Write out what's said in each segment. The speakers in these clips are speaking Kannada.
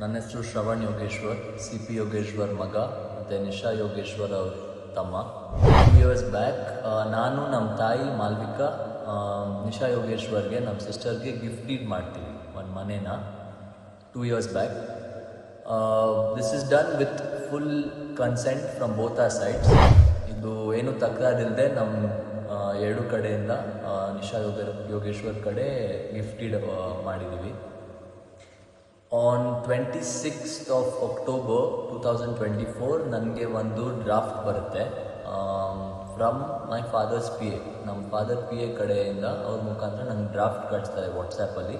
ನನ್ನ ಹೆಸರು ಶ್ರವಣ್ ಯೋಗೇಶ್ವರ್ ಸಿ ಪಿ ಯೋಗೇಶ್ವರ್ ಮಗ, ಮತ್ತು ನಿಶಾ ಯೋಗೇಶ್ವರ್ ಅವ್ರ ತಮ್ಮ. ಇಯರ್ಸ್ ಬ್ಯಾಕ್ ನಾನು ನಮ್ಮ ತಾಯಿ ಮಾಲ್ವಿಕಾ ನಿಶಾ ಯೋಗೇಶ್ವರ್ಗೆ ನಮ್ಮ ಸಿಸ್ಟರ್ಗೆ ಗಿಫ್ಟ್ ಡೀಡ್ ಮಾಡ್ತೀವಿ, ಒಂದು ಮನೇನ. Two years back this is done with full consent from both ಆ ಸೈಡ್ಸ್ ಇದು ಏನು ತಕರಾರಿಲ್ಲದೆ ನಮ್ಮ ಎರಡು ಕಡೆಯಿಂದ ನಿಶಾ ಯೋಗ, ಯೋಗೇಶ್ವರ್ ಕಡೆ ಗಿಫ್ಟ್ ಡೀಡ್ ಮಾಡಿದ್ದೀವಿ on twenty sixth of October two thousand twenty four ನನಗೆ ಒಂದು ಡ್ರಾಫ್ಟ್ ಬರುತ್ತೆ. From my father's P A ನಮ್ಮ ಫಾದರ್ ಪಿ ಎ ಕಡೆಯಿಂದ ಅವ್ರ ಮುಖಾಂತರ ನಂಗೆ ಡ್ರಾಫ್ಟ್ ಕಳಿಸ್ತಾರೆ ವಾಟ್ಸಪ್ಪಲ್ಲಿ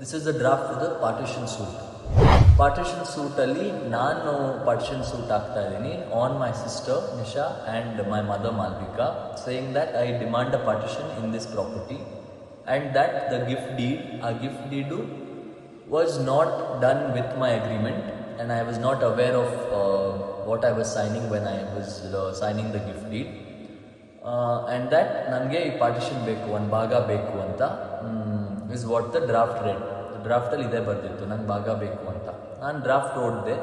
this is the draft for the partition suit partition ಸೂಟಲ್ಲಿ ನಾನು ಪಾರ್ಟಿಷನ್ ಸೂಟ್ ಆಗ್ತಾ ಇದ್ದೀನಿ. On my sister Nisha and my mother Malvika saying that I demand a partition in this property and that the gift deed ಆ gift deed was not done with my agreement and I was not aware of uh, what I was signing when I was uh, signing the gift deed. Uh, and that ನನಗೆ ಈ ಪಾರ್ಟಿಷನ್ ಬೇಕು ಒಂದು ಭಾಗ ಬೇಕು ಅಂತ is what the draft read ಡ್ರಾಫ್ಟಲ್ಲಿ ಇದೇ ಬರ್ತಿತ್ತು ನಂಗೆ ಭಾಗ ಬೇಕು ಅಂತ ನಾನು ಡ್ರಾಫ್ಟ್ ಓದಿದೆ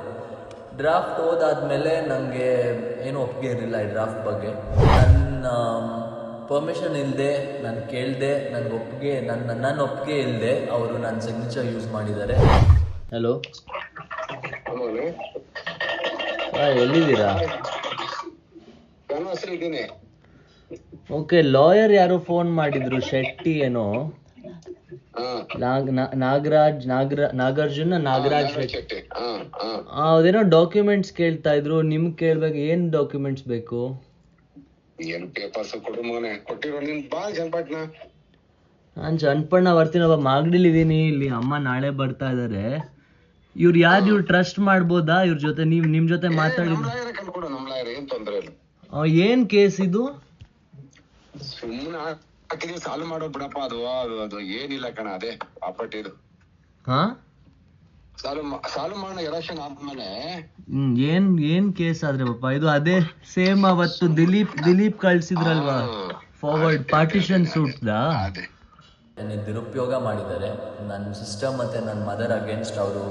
ಡ್ರಾಫ್ಟ್ ಓದಾದಮೇಲೆ ನನಗೆ ಏನು ಒಪ್ಪಿಗೆ ಇರಲಿಲ್ಲ ಈ ಡ್ರಾಫ್ಟ್ ಬಗ್ಗೆ ನನ್ನ ಪರ್ಮಿಷನ್ ಇಲ್ಲದೆ ನಾನು ಕೇಳಿದೆ ನನಗೆ ಒಪ್ಪಿಗೆ ನನ್ನ ನನ್ನ ಒಪ್ಪಿಗೆ ಇಲ್ಲದೆ ಅವರು ನನ್ನ ಸಿಗ್ನೇಚರ್ ಯೂಸ್ ಮಾಡಿದ್ದಾರೆ. ಹಲೋ ಎಲ್ಲಿದ್ದೀರಾ? ಓಕೆ ಲಾಯರ್ ಯಾರು ಫೋನ್ ಮಾಡಿದ್ರು ಶೆಟ್ಟಿ ಏನೋ? ಹಾ. ನಾಗ್ ನಾ- ನಾಗರಾಜ್ ನಾಗರ ನಾಗಾರ್ಜುನ ನಾಗರಾಜ್ ಶೆಟ್ಟಿ. ಅದೇನೋ ಡಾಕ್ಯುಮೆಂಟ್ಸ್ ಕೇಳ್ತಾ ಇದ್ರು ನಿಮ್ಗೆ ಕೇಳ್ಬೇಕು ಏನು ಡಾಕ್ಯುಮೆಂಟ್ಸ್ ಬೇಕು? ಏನ್ ಪೇಪರ್ಸ್ ಕೊಡು ಮಗನೆ. ಕೊಟ್ಟಿರೋ ನಿನ್ ಬಾ ಜನ್ಪಟ್ನ ನಾನು ಜನ್ಪಣ್ಣ ಬರ್ತೀನಪ್ಪ ಮಾಗಡಿಲಿದ್ದೀನಿ ಇಲ್ಲಿ ಅಮ್ಮ ನಾಳೆ ಬರ್ತಾ ಇದಾರೆ. ಇವ್ರು ಯಾರು ಇವ್ರು ಟ್ರಸ್ಟ್ ಮಾಡ್ಬೋದಾ? ಇವ್ರ ಜೊತೆ ನೀವ್ ನಿಮ್ ಜೊತೆ ಮಾತಾಡಿ. ನಮ್ ನಮ್ ಲಾಯರ್ ಏನ್ ತೊಂದ್ರೆ ಇಲ್ಲ. ಆ, ಏನ್ ಕೇಸ್ ಇದು? ಸುಮ್ಮನೆ ಹಾಕಿದೀವಿ ಸಾಲು ಮಾಡೋ ಬಿಡಪ್ಪ ಅದು ಅದು ಅದು ಏನಿಲ್ಲ ಕಣ ಅದೇ ಪ್ರಾಪರ್ಟಿದು ಹಾ? ಎಲೆಕ್ಷನ್ ಆದ್ಮೇಲೆ ಹ್ಮ್, ಏನ್ ಏನ್ ಕೇಸ್ ಆದ್ರೆ ಪಾಪ ಇದು ಅದೇ ಸೇಮ್ ಅವತ್ತು ದಿಲೀಪ್ ದಿಲೀಪ್ ಕಳ್ಸಿದ್ರಲ್ವಾ? ಫಾರ್ವರ್ಡ್ ಪಾರ್ಟಿಷನ್ ಸೂಟ್ ಅದೇ. ದುರುಪಯೋಗ ಮಾಡಿದ್ದಾರೆ ನನ್ನ ಸಿಸ್ಟರ್ ಮತ್ತೆ ನನ್ನ ಮದರ್ ಅಗೇನ್ಸ್ಟ್ ಅವರು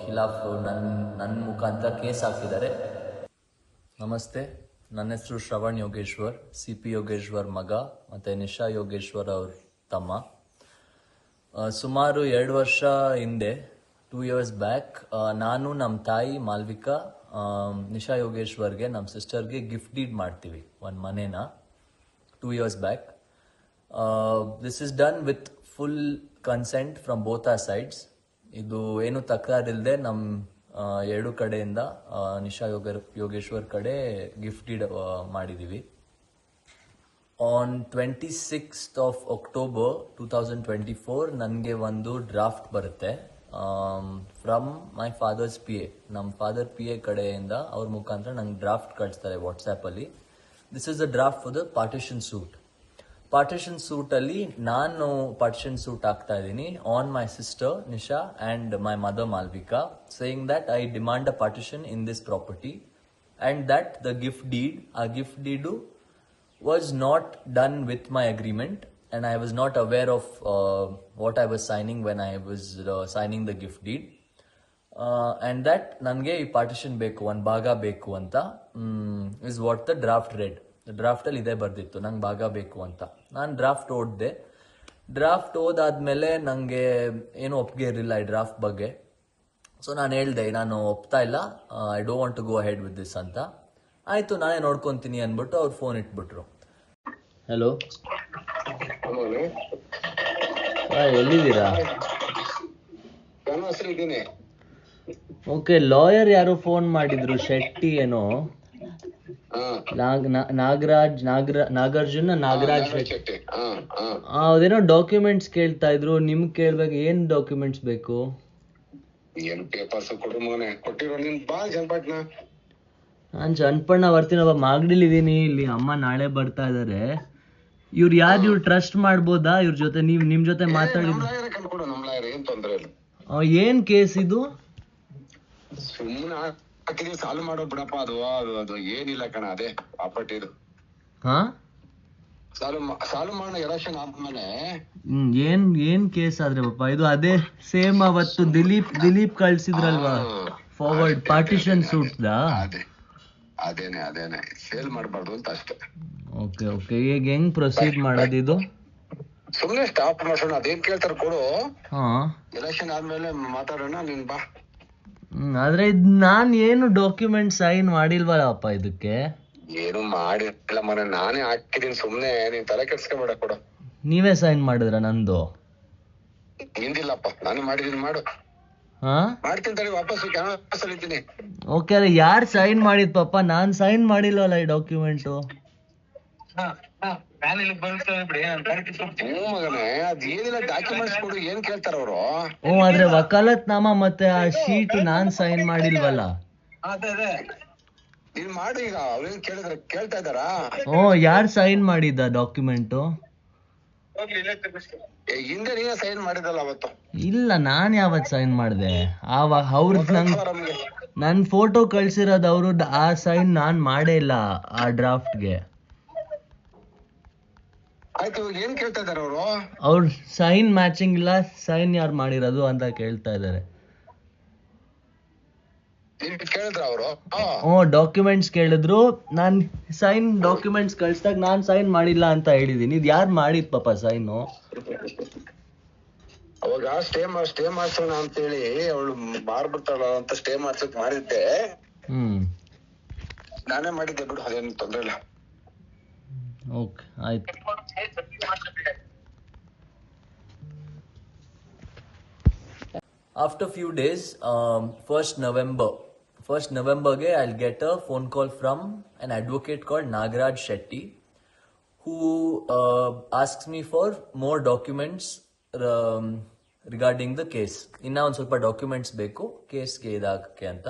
ಖಿಲಾಫ್ ನನ್ನ ನನ್ನ ಮುಖಾಂತರ ಕೇಸ್ ಹಾಕಿದ್ದಾರೆ. ನಮಸ್ತೆ. ನನ್ನ ಹೆಸರು ಶ್ರವಣ್ ಯೋಗೇಶ್ವರ್ ಸಿ ಪಿ ಯೋಗೇಶ್ವರ್ ಮಗ ಮತ್ತು ನಿಶಾ ಯೋಗೇಶ್ವರ್ ಅವ್ರ ತಮ್ಮ. ಸುಮಾರು ಎರಡು ವರ್ಷ ಹಿಂದೆ ಟೂ ಇಯರ್ಸ್ ಬ್ಯಾಕ್ ನಾನು ನಮ್ಮ ತಾಯಿ ಮಾಲ್ವಿಕಾ ನಿಶಾ ಯೋಗೇಶ್ವರ್ಗೆ ನಮ್ಮ ಸಿಸ್ಟರ್ಗೆ ಗಿಫ್ಟ್ ಡೀಡ್ ಮಾಡ್ತೀವಿ, ಒಂದು ಮನೇನ two years back this is done with full consent from both our sides ಇದು ಏನು ತಕರಾರಿಲ್ಲದೆ ನಮ್ಮ ಎರಡು ಕಡೆಯಿಂದ ನಿಶಾ ಯೋಗ ಯೋಗೇಶ್ವರ್ ಕಡೆ ಗಿಫ್ಟ್ ಡೀಡ್ ಮಾಡಿದ್ದೀವಿ on twenty sixth of October two thousand twenty four ನನಗೆ ಒಂದು ಡ್ರಾಫ್ಟ್ ಬರುತ್ತೆ. From my father's P A ನಮ್ಮ ಫಾದರ್ ಪಿ ಎ ಕಡೆಯಿಂದ ಅವ್ರ ಮುಖಾಂತರ ನಂಗೆ ಡ್ರಾಫ್ಟ್ ಕಳಿಸ್ತಾರೆ ವಾಟ್ಸಪ್ಪಲ್ಲಿ this is the draft for the partition suit partition ಸೂಟಲ್ಲಿ ನಾನು ಪಾರ್ಟಿಷನ್ ಸೂಟ್ ಹಾಕ್ತಾ ಇದ್ದೀನಿ on my sister Nisha and my mother Malvika saying that I demand a partition in this property and that the gift deed ಆ gift deed was not done with my agreement. And I was not aware of uh, what I was signing when I was uh, signing the gift deed. And that ನನಗೆ ಈ ಪಾರ್ಟಿಷನ್ ಬೇಕು ಒಂದು ಭಾಗ ಬೇಕು ಅಂತ is what the draft read ಡ್ರಾಫ್ಟಲ್ಲಿ ಇದೇ ಬರ್ದಿತ್ತು ನಂಗೆ ಭಾಗ ಬೇಕು ಅಂತ. ನಾನು ಡ್ರಾಫ್ಟ್ ಓದಿದೆ. ಡ್ರಾಫ್ಟ್ ಓದಾದ್ಮೇಲೆ ನನಗೆ ಏನು ಒಪ್ಪಿಗೆ ಇರಲಿಲ್ಲ ಈ ಡ್ರಾಫ್ಟ್ ಬಗ್ಗೆ. ಸೊ ನಾನು ಹೇಳ್ದೆ ನಾನು ಒಪ್ತಾ ಇಲ್ಲ I don't want to go head with this ಅಂತ. ಆಯಿತು ನಾನೇ ನೋಡ್ಕೊತೀನಿ ಅಂದ್ಬಿಟ್ಟು ಅವ್ರು ಫೋನ್ ಇಟ್ಬಿಟ್ರು. ಹಲೋ ಎಲ್ಲಿದ್ದೀರಾ? ಓಕೆ ಲಾಯರ್ ಯಾರು ಫೋನ್ ಮಾಡಿದ್ರು? ಶೆಟ್ಟಿ ಏನೋ? ನಾಗರಾಜ್ ನಾಗರ ನಾಗಾರ್ಜುನ ನಾಗರಾಜ್ ಶೆಟ್ಟಿ. ಅದೇನೋ ಡಾಕ್ಯುಮೆಂಟ್ಸ್ ಕೇಳ್ತಾ ಇದ್ರು. ನಿಮ್ ಕೇಳ್ಬೇಕು ಏನ್ ಡಾಕ್ಯುಮೆಂಟ್ಸ್ ಬೇಕು? ಏನ್ ಪೇಪರ್ಸ್ ಕೊಡು ಮಗನೆ. ಕೊಟ್ಟಿರೋ ನಿನ್ ಬಾ ನಾನು ಚನ್ನಪಣ್ಣ ಬರ್ತೀನಪ್ಪ ಮಾಗಡಿಲಿದ್ದೀನಿ. ಇಲ್ಲಿ ಅಮ್ಮ ನಾಳೆ ಬರ್ತಾ ಇದ್ದಾರೆ ಇವ್ರು ಯಾರು ಇವ್ರು ಟ್ರಸ್ಟ್ ಮಾಡ್ಬೋದಾ? ಇವ್ರ ಜೊತೆ ನೀವು ನಿಮ್ ಜೊತೆ ಮಾತಾಡಿ ಲಾಯರ್ ನಮ್ ಲಾಯರ್ ಏನ್ ತೊಂದ್ರೆ ಇಲ್ಲ. ಏನ್ ಕೇಸ್ ಇದು? ಸುಮ್ಮನೆ ಹಾಕಿದೀವಿ ಸಾಲು ಮಾಡೋ ಬಿಡಪ್ಪ ಅದು ಅದು ಅದು ಏನಿಲ್ಲ ಕಣ ಅದೇ ಪ್ರಾಪರ್ಟಿದು ಹಾ? ಸಾಲು ಸಾಲು ಮಾಡೋ ಎಲೆಕ್ಷನ್ ಆದ್ಮೇಲೆ ಹ್ಮ್ ಏನ್ ಏನ್ ಕೇಸ್ ಆದ್ರೆ ಪಾಪ ಇದು ಅದೇ ಸೇಮ್ ಅವತ್ತು ದಿಲೀಪ್ ದಿಲೀಪ್ ಕಳ್ಸಿದ್ರಲ್ವಾ? ಫಾರ್ವರ್ಡ್ ಪಾರ್ಟಿಷನ್ ಸೂಟ್ದಾ ಅದೇ ಅದೇನೆ ಅದೇನೆ. ಸೇಲ್ ಮಾಡ್ಬಾರ್ದು ಅಂತ ಅಷ್ಟೇ. ಓಕೆ ಓಕೆ ಈಗ ಹೆಂಗ್ ಪ್ರೊಸೀಡ್ ಮಾಡೋದು ಇದು? ಸುಮ್ನೆ ಸ್ಟಾಪ್ ಮಾಡೋಣ ಅದೇನ್ ಕೇಳ್ತಾರೆ ಕೊಡು. ಹಾ. ಎಲೆಕ್ಷನ್ ಆದ್ಮೇಲೆ ಮಾತಾಡೋಣ ನೀನ್ ಬಾ. ಹ್ಮ್ ಆದ್ರೆ ಇದ್ ನಾನ್ ಏನು ಡಾಕ್ಯುಮೆಂಟ್ ಸೈನ್ ಮಾಡಿಲ್ವಲ್ಲಪ್ಪ ಇದಕ್ಕೆ? ಏನು ಮಾಡಿಲ್ಲ ಮನೆ ನಾನೇ ಹಾಕಿದೀನಿ ಸುಮ್ನೆ ನೀನ್ ತಲೆ ಕೆಡ್ಸ್ಕೊಬೇಡ ಕೊಡು. ನೀವೇ ಸೈನ್ ಮಾಡಿದ್ರ ನಂದು? ನಿಂದಿಲ್ಲಪ್ಪ ನಾನು ಮಾಡಿದೀನಿ ಮಾಡು. ಹಾ? ಮಾಡ್ತೀನಿ ತಡಿ ವಾಪಸ್ ಓಕೆ ಅಲ್ಲ ಯಾರ್ ಸೈನ್ ಮಾಡಿದ್ ಪಾಪ? ನಾನ್ ಸೈನ್ ಮಾಡಿಲ್ವಲ್ಲ ಈ ಡಾಕ್ಯುಮೆಂಟು ಹ್ಞೂ ಮಗನೇ ಅದ್ ಏನಿಲ್ಲ ಡಾಕ್ಯುಮೆಂಟ್ಸ್ ಕೊಡು ಏನ್ ಕೇಳ್ತಾರ ಅವರು? ಹ್ಞೂ ಆದ್ರೆ ವಕಾಲತ್ನಾಮ ಮತ್ತೆ ಆ ಶೀಟ್ ನಾನ್ ಸೈನ್ ಮಾಡಿಲ್ವಲ್ಲ? ನೀನ್ ಮಾಡು ಈಗ ಅವ್ರೇನ್ ಕೇಳಿದ್ರೆ ಕೇಳ್ತಾ ಇದಾರಾ ಹ್ಞೂ ಯಾರ್ ಸೈನ್ ಮಾಡಿದ್ದ ಡಾಕ್ಯುಮೆಂಟು ಏ, ಹಿಂದೆ ನೀನೇ ಸೈನ್ ಮಾಡಿದಲ್ಲ ಅವತ್ತು. ಇಲ್ಲ ನಾನ್ ಯಾವತ್ ಸೈನ್ ಮಾಡಿದೆ? ಆವಾಗ ಅವ್ರದ್ ನಂಗ್. ನನ್ ಫೋಟೋ ಕಳ್ಸಿರೋದು ಅವ್ರದ್ದು ಆ ಸೈನ್ ನಾನ್ ಮಾಡೇ ಇಲ್ಲ ಆ ಡ್ರಾಫ್ಟ್ಗೆ ಆಯ್ತು ಏನ್ ಕೇಳ್ತಾ ಇದಾರೆ ಅವರು? ಅವ್ರ ಸೈನ್ ಮ್ಯಾಚಿಂಗ್ ಇಲ್ಲ ಸೈನ್ ಯಾರು ಮಾಡಿರೋದು ಅಂತ ಕೇಳ್ತಾ ಇದ್ದಾರೆ. ಕೇಳಿದ್ರ ಅವರು? ಹ್ಞೂ ಡಾಕ್ಯುಮೆಂಟ್ಸ್ ಕೇಳಿದ್ರು. ನಾನ್ ಸೈನ್ ಡಾಕ್ಯುಮೆಂಟ್ಸ್ ಕಳ್ಸಿದಾಗ ನಾನ್ ಸೈನ್ ಮಾಡಿಲ್ಲ ಅಂತ ಹೇಳಿದೀನಿ. ಇದು ಯಾರು ಮಾಡಿದ್ ಪಾಪ ಸೈನು ಅವಾಗ ಸ್ಟೇ ಸ್ಟೇ ಮಾಡ್ಸೋಣ ಅಂತ ಹೇಳಿ ಅವಳು ಮಾರ್ಬಿಡ್ತಾಳ ಅಂತ ಸ್ಟೇ ಮಾಡ್ಸಕ್ ಮಾಡಿದ್ದೆ. ಹ್ಮ್. ನಾನೇ ಮಾಡಿದ್ದೆ ಬಿಡು ಅದೇನು ತೊಂದ್ರೆ ಇಲ್ಲ. ಓಕೆ ಆಯ್ತು After few days, um, first November, first November, ge, I'll get a phone call from an advocate called Nagaraj Shetty, who uh, asks me for more documents um, regarding the case. ಇನ್ನ ಒಂದು ಸ್ವಲ್ಪ ಡಾಕ್ಯುಮೆಂಟ್ಸ್ ಬೇಕು ಕೇಸ್ಗೆ ಇದಾಗಕ್ಕೆ ಅಂತ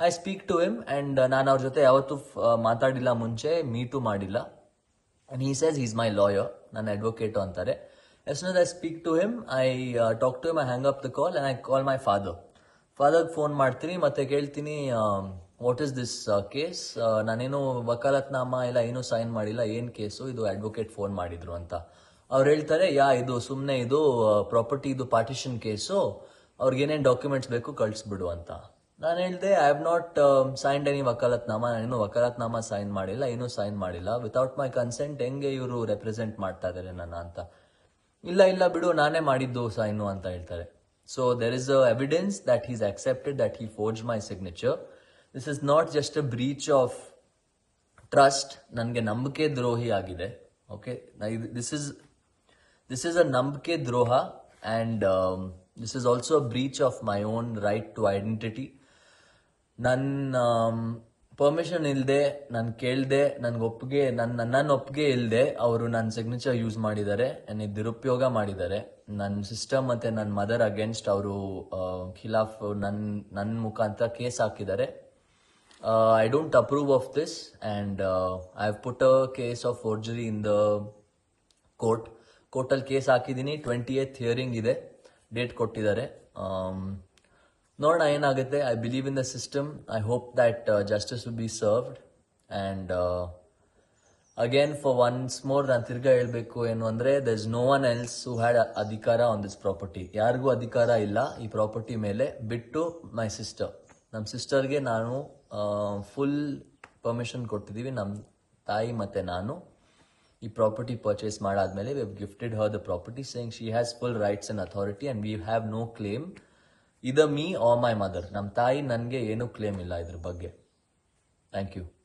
I speak to him and ನಾನು ಅವ್ರ ಜೊತೆ ಯಾವತ್ತೂ ಆ, ಮಾತಾಡಿಲ್ಲ ಮುಂಚೆ ಮೀಟು ಮಾಡಿಲ್ಲ and he says he's my lawyer, ನನ್ನ ಅಡ್ವೊಕೇಟು ಅಂತಾರೆ. Yes knows I speak to him I talk to him I hang up the call and I call my father ಫಾದರ್ಗೆ phone ಮಾಡ್ತೀನಿ, ಮತ್ತೆ ಕೇಳ್ತೀನಿ ವಾಟ್ ಇಸ್ ದಿಸ್ ಕೇಸ್ ನಾನೇನು ವಕಾಲತ್ನಾಮ ಇಲ್ಲ, ಏನೂ ಸೈನ್ ಮಾಡಿಲ್ಲ, ಏನು ಕೇಸು ಇದು ಅಡ್ವೊಕೇಟ್ ಫೋನ್ ಮಾಡಿದ್ರು ಅಂತ. ಅವ್ರು ಹೇಳ್ತಾರೆ, ಯಾ ಇದು ಸುಮ್ಮನೆ ಇದು ಪ್ರಾಪರ್ಟಿ ಇದು ಪಾರ್ಟಿಷನ್ ಕೇಸು ಅವ್ರಿಗೆ ಏನೇನು ಡಾಕ್ಯುಮೆಂಟ್ಸ್ ಬೇಕು ಕಳಿಸ್ಬಿಡು ಅಂತ. ನಾನು ಹೇಳಿದೆ I have not signed any vakalatnama ನಾನೇನು ವಕಾಲತ್ನಾಮ ಸೈನ್ ಮಾಡಿಲ್ಲ ಏನೂ ಸೈನ್ ಮಾಡಿಲ್ಲ. ವಿತೌಟ್ ಮೈ ಕನ್ಸೆಂಟ್ ಹೆಂಗೆ ಇವರು ರೆಪ್ರೆಸೆಂಟ್ ಮಾಡ್ತಾ ಇದ್ದಾರೆ ನನ್ನ ಅಂತ? ಇಲ್ಲ ಇಲ್ಲ ಬಿಡು, ನಾನೇ ಮಾಡಿದ್ದು ಸೈನು ಅಂತ ಹೇಳ್ತಾರೆ. So there is a evidence that is accepted that he forge my signature this is not just a breach of trust ನನಗೆ ನಂಬಿಕೆ ದ್ರೋಹಿ ಆಗಿದೆ. Okay this is this is a ನಂಬಿಕೆ ದ್ರೋಹ and this is also a breach of my own right to identity ನನ್ನ ಪರ್ಮಿಷನ್ ಇಲ್ಲದೆ ನಾನು ಕೇಳದೆ ನನಗೆ ಒಪ್ಪಿಗೆ ನನ್ನ ನನ್ನ ಒಪ್ಪಿಗೆ ಇಲ್ಲದೆ ಅವರು ನನ್ನ ಸಿಗ್ನೇಚರ್ ಯೂಸ್ ಮಾಡಿದ್ದಾರೆ ನನಗೆ ದುರುಪಯೋಗ ಮಾಡಿದ್ದಾರೆ. ನನ್ನ ಸಿಸ್ಟಮ್ ಮತ್ತೆ ನನ್ನ ಮದರ್ ಅಗೇನ್ಸ್ಟ್ ಅವರು ಖಿಲಾಫ್ ನನ್ನ ನನ್ನ ಮುಖಾಂತರ ಕೇಸ್ ಹಾಕಿದ್ದಾರೆ. I don't approve of this and I have put a case of forgery in the court ಕೋರ್ಟಲ್ಲಿ ಕೇಸ್ ಹಾಕಿದ್ದೀನಿ. ಟ್ವೆಂಟಿ ಏತ್ ಹಿಯರಿಂಗ್ ಇದೆ. ಡೇಟ್ ಕೊಟ್ಟಿದ್ದಾರೆ. ನೋಡೋಣ, ಏನಾಗುತ್ತೆ? I believe in the system I hope that justice will be served and again for once more ನಾನು ತಿರ್ಗಾ ಹೇಳಬೇಕು ಏನು ಅಂದರೆ there is no one else who had ಅಧಿಕಾರ ಆನ್ ದಿಸ್ ಪ್ರಾಪರ್ಟಿ ಯಾರಿಗೂ ಅಧಿಕಾರ ಇಲ್ಲ ಈ ಪ್ರಾಪರ್ಟಿ ಮೇಲೆ, ಬಿಟ್ಟು ಮೈ ಸಿಸ್ಟರ್ ನಮ್ಮ ಸಿಸ್ಟರ್ಗೆ ನಾನು ಫುಲ್ ಪರ್ಮಿಷನ್ ಕೊಟ್ಟಿದ್ದೀವಿ ನಮ್ಮ ತಾಯಿ ಮತ್ತು ನಾನು ಈ ಪ್ರಾಪರ್ಟಿ ಪರ್ಚೇಸ್ ಮಾಡಾದ್ಮೇಲೆ we have gifted her the property saying she has full rights and authority and we have no claim ಇದ ಮೀ ಆರ್ ಮೈ ಮದರ್ ನಮ್ಮ ತಾಯಿ ನನಗೆ ಏನೂ ಕ್ಲೇಮ್ ಇಲ್ಲ ಇದ್ರ ಬಗ್ಗೆ. Thank you